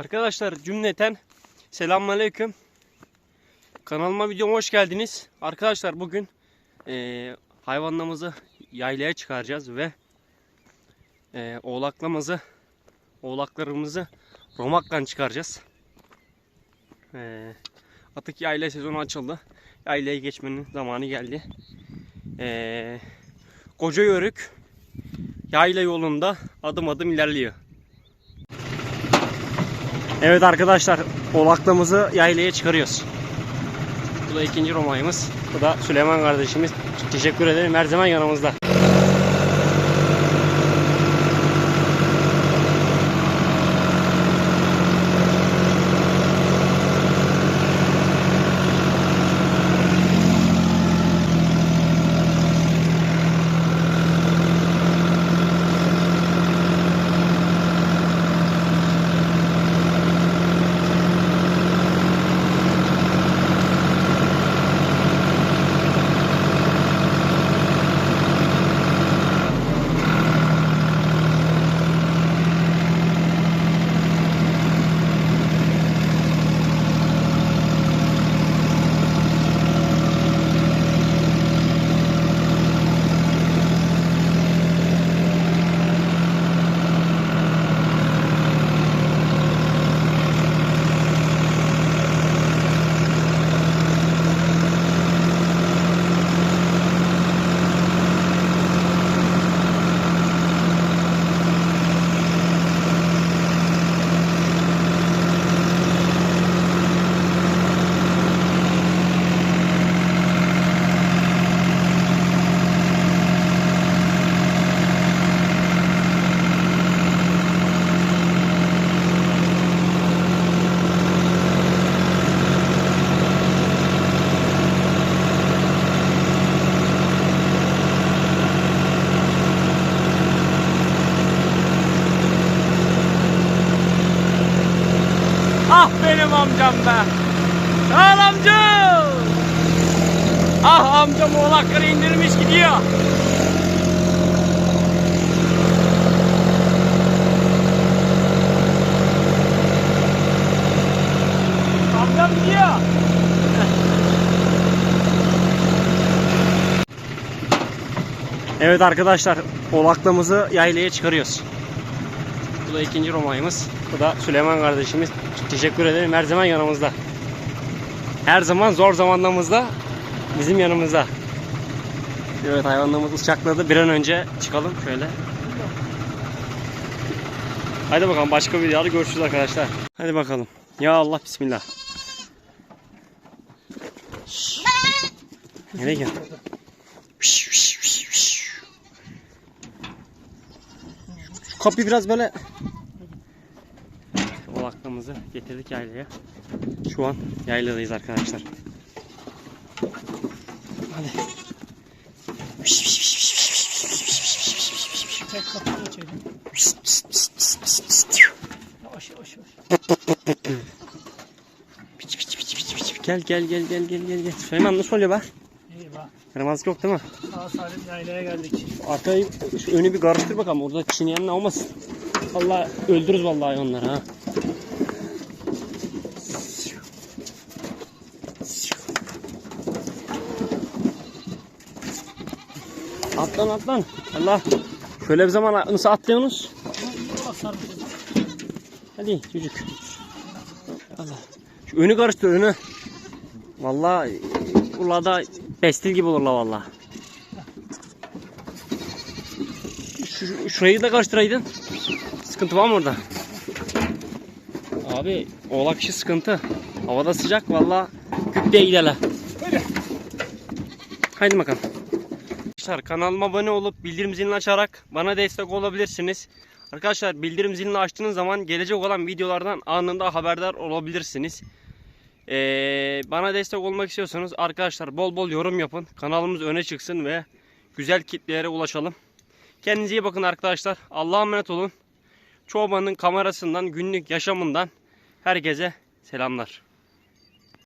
Arkadaşlar cümleten selamünaleyküm. Kanalıma videoma hoş geldiniz. Arkadaşlar bugün eee hayvanlarımızı yaylaya çıkaracağız ve eee oğlaklamızı oğlaklarımızı romakla çıkaracağız. Eee atık yayla sezonu açıldı. Yaylaya geçmenin zamanı geldi. Eee Koca Yörük yayla yolunda adım adım ilerliyor. Evet arkadaşlar oğlaklığımızı yaylaya çıkarıyoruz. Bu da ikinci romayımız. Bu da Süleyman kardeşimiz. Teşekkür ederim her zaman yanımızda. Ah benim amcam be. Sağ ol amca. Ah amcam oğlakları indirmiş gidiyor. Amcam gidiyor. Evet arkadaşlar oğlaklığımızı yaylaya çıkarıyoruz. Bu da ikinci romayımız. Bu da Süleyman kardeşimiz. Teşekkür ederim her zaman yanımızda. Her zaman zor zamanlarımızda bizim yanımızda. Evet hayvanlarımız uçakladı. Bir an önce çıkalım şöyle. Hadi bakalım başka bir videoda görüşürüz arkadaşlar. Hadi bakalım. Ya Allah bismillah. Nereye gel? Şş, şş, şş, şş. Şu kapıyı biraz böyle Oğlaklığımızı getirdik yaylaya. Şu an yayladayız arkadaşlar. Hadi. Tek kapıyı piç. Gel gel gel gel gel gel gel. Süleyman nasıl oluyor bak. Yaramazlık yok değil mi? Sağ salim yaylaya geldik. Arkayı şu önü bir karıştır bakalım. Orada çiğneyen ne olmasın. Allah öldürürüz vallahi onları ha. Atlan atlan. Allah. Şöyle bir zaman nasıl atlıyorsunuz? Hadi çocuk. Allah. Şu önü karıştır önü. Vallahi Urla'da pestil gibi olurlar vallahi. Şu, şurayı da karıştıraydın. Sıkıntı var mı orada? Abi oğlak işi sıkıntı. Havada sıcak vallahi küp diye giderler. Haydi bakalım. Arkadaşlar kanalıma abone olup bildirim zilini açarak bana destek olabilirsiniz. Arkadaşlar bildirim zilini açtığınız zaman gelecek olan videolardan anında haberdar olabilirsiniz. Ee, bana destek olmak istiyorsanız arkadaşlar bol bol yorum yapın. Kanalımız öne çıksın ve güzel kitlelere ulaşalım. Kendinize iyi bakın arkadaşlar. Allah'a emanet olun. Çobanın kamerasından, günlük yaşamından herkese selamlar.